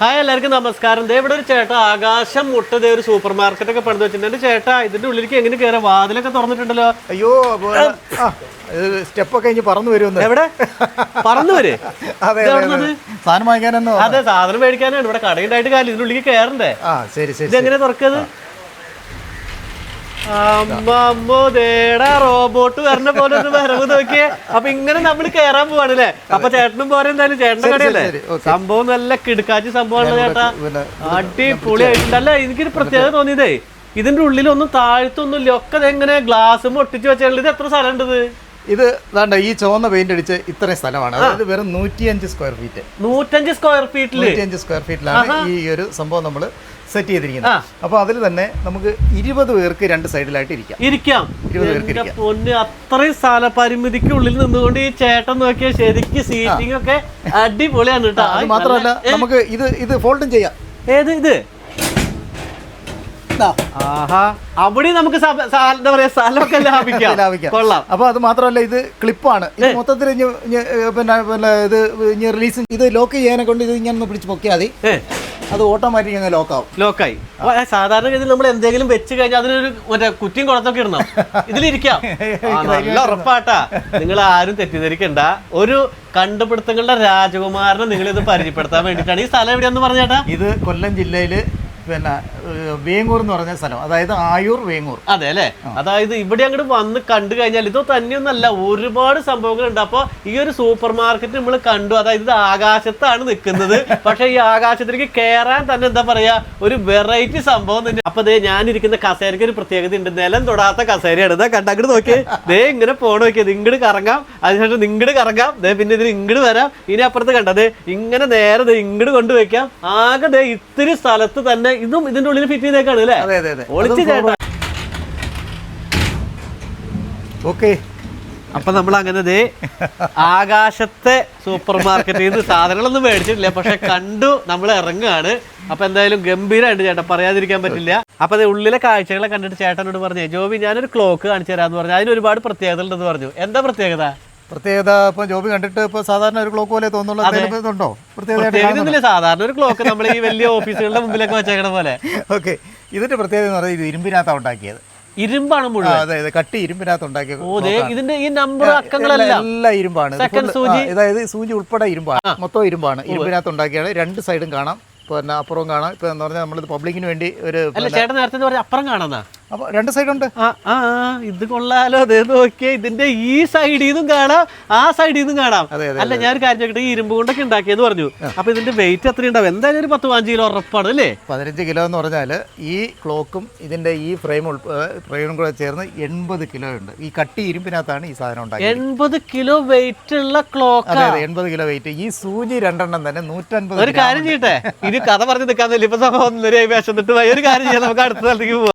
Hi എല്ലാവർക്കും നമസ്കാരം. ദേ ഇവിടെ ഒരു ചേട്ട ആകാശം മുട്ട ദേ ഒരു സൂപ്പർ മാർക്കറ്റ് ഒക്കെ പണിത് വെച്ചിട്ടുണ്ട്. ചേട്ട ഇതിന്റെ ഉള്ളിലേക്ക് എങ്ങനെ കയറാം? വാതിലൊക്കെ തുറന്നിട്ടുണ്ടല്ലോ. അയ്യോ സ്റ്റെപ്പൊക്കെ ഇനി പറന്നു വരുമെന്ന്. എവിടെ? പറന്നു വരെ? അതെ. സാധനം വാങ്ങിക്കാനെന്നോ അതെ സാധനം മേടിക്കാനാണ്. ഇവിടെ കടയുണ്ടായിട്ട് കാര്യം ഇതിന്റെ ഉള്ളിലേക്ക് കയറണ്ടേ? ആ ശരി ശരി ഇത് എങ്ങനെ തുറക്കത് അമ്മോ ദേടാ റോബോട്ട് വരണ പോലെ ഒരു വരവ് നോക്കിയേ. അപ്പൊ ഇങ്ങനെ നമ്മൾ കയറാൻ പോവാണ് അല്ലേ അപ്പൊ ചേട്ടനും പോരെ എന്തായാലും. ചേട്ടന്റെ കടയല്ലേ. സംഭവം നല്ല കിടുക്കാച്ചി സംഭവമാണ് ചേട്ടാ. പിന്നെ അടിപൊളിയായിട്ടുണ്ട് അല്ല എനിക്കൊരു പ്രത്യേകത തോന്നിയതേ ഇതിന്റെ ഉള്ളിലൊന്നും താഴ്ത്തൊന്നുമില്ല. ഒക്കെ എങ്ങനെ ഗ്ലാസ് ഒട്ടിച്ചു വെച്ചാൽ ഇത് എത്ര സ്ഥലം ഉണ്ട് ഇത് ഇത് ഈ ചുവന്ന പെയിന്റ് അടിച്ച് ഇത്രയും സ്ഥലമാണ്. അതായത് വെറും നൂറ്റിയഞ്ച് സ്ക്വയർ ഫീറ്റ് നൂറ്റഞ്ച് സ്ക്വയർ ഫീറ്റിൽ നൂറ്റിയഞ്ച് സ്ക്വയർ ഫീറ്റിലാണ് ഈ ഒരു സംഭവം നമ്മൾ സെറ്റ് ചെയ്തിരിക്കുന്നത്. അപ്പൊ അതിൽ തന്നെ നമുക്ക് ഇരുപത് പേർക്ക് രണ്ട് സൈഡിലായിട്ട് ഇരിക്കാം. ഇരിക്കാം. ഇരുപത് പേർക്ക് പൊന്ന് അത്രയും സ്ഥല പരിമിതിക്ക് ഉള്ളിൽ നിന്നുകൊണ്ട് ഈ ചേട്ടൻ നോക്കിയ ശരിക്ക് സീറ്റിംഗ് ഒക്കെ അടിപൊളിയാണ് കേട്ടോ. അത് മാത്രമല്ല നമുക്ക് ഇത് ഇത് ഫോൾഡും ചെയ്യാം. ഏത് ഇത്? അവിടെ നമുക്ക് എന്താ പറയാ സ്ഥലമൊക്കെ ലാഭിക്കാം. ലാഭിക്കാം. കൊള്ളാം. അപ്പൊ അത് മാത്രമല്ല ഇത് ക്ലിപ്പാണ്. ഇത് മൊത്തത്തിൽ പിന്നെ പിന്നെ ഇത് റിലീസ് ഇത് ലോക്ക് ചെയ്യാനെ കൊണ്ട് ഇത് ഇങ്ങനെ ഒന്ന് പിടിച്ച് പൊക്കിയാൽ മതി. അത് ഓട്ടോമാറ്റിക് അങ്ങ് ലോക്ക് ആവും. ലോക്കായി സാധാരണ ഗതിയിൽ നമ്മൾ എന്തെങ്കിലും വെച്ച് കഴിഞ്ഞാൽ അതിനൊരു മറ്റേ കുറ്റിയും കുളത്തൊക്കെ ഇടണം. ഇതിലിരിക്കാം. നല്ല ഉറപ്പാട്ടാ. നിങ്ങൾ ആരും തെറ്റിദ്ധരിക്കണ്ട. ഒരു കണ്ടുപിടുത്തങ്ങളുടെ രാജകുമാരനെ നിങ്ങൾ ഇത് പരിചയപ്പെടുത്താൻ വേണ്ടിയിട്ടാണ്. ഈ സ്ഥലം എവിടെയാന്ന് പറഞ്ഞേട്ടാ? ഇത് കൊല്ലം ജില്ലയിൽ പിന്നെ വേങ്ങൂർ എന്ന് പറഞ്ഞ സ്ഥലം. അതായത് ആയൂർ വേങ്ങൂർ. അതെ അല്ലേ? അതായത് ഇവിടെ അങ്ങോട്ട് വന്ന് കണ്ടു കഴിഞ്ഞാൽ ഇതോ തന്നെയൊന്നല്ല ഒരുപാട് സംഭവങ്ങളുണ്ട്. അപ്പോൾ ഈ ഒരു സൂപ്പർ മാർക്കറ്റ് നമ്മൾ കണ്ടു. അതായത് ഇത് ആകാശത്താണ് നിൽക്കുന്നത്. പക്ഷെ ഈ ആകാശത്തിലേക്ക് കയറാൻ തന്നെ എന്താ പറയാ ഒരു വെറൈറ്റി സംഭവം തന്നെ. അപ്പൊ ദേ ഞാനിരിക്കുന്ന കസേരയ്ക്ക് ഒരു പ്രത്യേകത ഉണ്ട്. നിലം തൊടാത്ത കസേരയാണ്. ഇതാ കണ്ട അങ്ങോട്ട് നോക്കിയേ ദേ ഇങ്ങനെ പോണ നോക്കിയത് ഇങ്ങോട്ട് കറങ്ങാം. അതിനുശേഷം ഇങ്ങോട്ട് കറങ്ങാം. ദേ പിന്നെ ഇതിന് ഇങ്ങോട്ട് വരാം. ഇനി അപ്പുറത്ത് കണ്ടത് ഇങ്ങനെ നേരെ ഇങ്ങോട്ട് കൊണ്ടുവയ്ക്കാം ആകെ ദേ ഇത്തിരി സ്ഥലത്ത് തന്നെ ഇതും ഇതിന്റെ ഉള്ളിൽ ഫിറ്റ് ചെയ്തേക്കാണ് അല്ലേ? അതെ അതെ അതെ. ഒളിച്ച് ചേട്ടാ. ഓക്കെ. അപ്പൊ നമ്മൾ അങ്ങനെ ദേ ആകാശത്തെ സൂപ്പർ മാർക്കറ്റിൽ നിന്ന് സാധനങ്ങളൊന്നും മേടിച്ചിട്ടില്ല. പക്ഷെ കണ്ടു നമ്മൾ ഇറങ്ങുകയാണ്. അപ്പൊ എന്തായാലും ഗംഭീരമായിട്ട് ചേട്ടാ പറയാതിരിക്കാൻ പറ്റില്ല. അപ്പൊ അത് ഉള്ളിലെ കാഴ്ചകളെ കണ്ടിട്ട് ചേട്ടനോട് പറഞ്ഞു ജോബി ഞാനൊരു ക്ലോക്ക് കാണിച്ചു തരാന്ന് പറഞ്ഞു. അതിന് ഒരുപാട് പ്രത്യേകത ഉണ്ടെന്ന് പറഞ്ഞു. എന്താ പ്രത്യേകത? പ്രത്യേകത ഇപ്പൊ ജോബി കണ്ടിട്ട് ഇപ്പൊ സാധാരണ ഒരു ക്ലോക്ക് പോലെ തോന്നുന്നുണ്ടോ പ്രത്യേകത സാധാരണ ഒരു ക്ലോക്ക് നമ്മൾ ഈ വലിയ ഓഫീസുകളുടെ മുമ്പിലൊക്കെ വെച്ചേക്കണ പോലെ. ഓക്കെ ഇതിന്റെ പ്രത്യേകത എന്ന് പറയുന്നത് ഇരുമ്പിനകത്താണ് ഉണ്ടാക്കിയത്. ഇരുമ്പാണ് മുഴുവൻ? അതെ അതെ. കട്ടി ഇരുമ്പിനകത്ത് ഉണ്ടാക്കിയ ഓ ദേ ഇതിന്റെ ഈ നമ്പർ അക്കങ്ങളെല്ലാം. എല്ലാം ഇരുമ്പാണ്. അതായത് സൂചി ഉൾപ്പെടെ ഇരുമ്പാണ്. മൊത്തം ഇരുമ്പാണ്. ഇരുമ്പിനകത്ത് ഉണ്ടാക്കിയാണ്. രണ്ട് സൈഡും കാണാം. പിന്നെ അപ്പുറവും കാണാം. ഇപ്പൊ എന്ന് പറഞ്ഞാൽ നമ്മളിത് പബ്ലിക്കിന് വേണ്ടി ഒരു ചേട്ടൻ നേരത്തെ അപ്പുറം കാണാന്നാ? അപ്പൊ രണ്ട് സൈഡ് ഉണ്ട്. ആ ആ, ഇത് കൊള്ളാലോ. അതെ നോക്കിയേ ഇതിന്റെ ഈ സൈഡിൽ നിന്നും കാണാം ആ സൈഡിൽ നിന്നും കാണാം. അല്ല ഞാൻ ഒരു കാര്യം ചോദിക്കട്ടെ ഈ ഇരുമ്പ് കൊണ്ടൊക്കെ ഉണ്ടാക്കിയെന്ന് പറഞ്ഞു. അപ്പൊ ഇതിന്റെ വെയിറ്റ് എത്ര ഉണ്ടാവും എന്തായാലും ഒരു പത്ത് പതിനഞ്ച് കിലോ ഉറപ്പാണ് അല്ലേ? പതിനഞ്ച് കിലോ എന്ന് പറഞ്ഞാൽ ഈ ക്ലോക്കും ഇതിന്റെ ഈ ഫ്രെയിം ഫ്രെയിമും കൂടെ ചേർന്ന് എൺപത് കിലോ ഉണ്ട്. ഈ കട്ടി ഇരുമ്പിനകത്താണ് ഈ സാധനം ഉണ്ടാക്കിയത്. എൺപത് കിലോ വെയിറ്റ് ഉള്ള ക്ലോക്ക് അതെ അതെ എൺപത് കിലോ വെയിറ്റ് ഈ സൂചി രണ്ടെണ്ണം തന്നെ നൂറ്റൻപത് ഒരു കാര്യം ചെയ്യട്ടെ. ഇത് കഥ പറഞ്ഞു നിൽക്കാൻ ഇപ്പൊ സംഭവം. ഒരു കാര്യം ചെയ്യാം നമുക്ക് അടുത്ത സ്ഥലത്തേക്ക് പോവാം.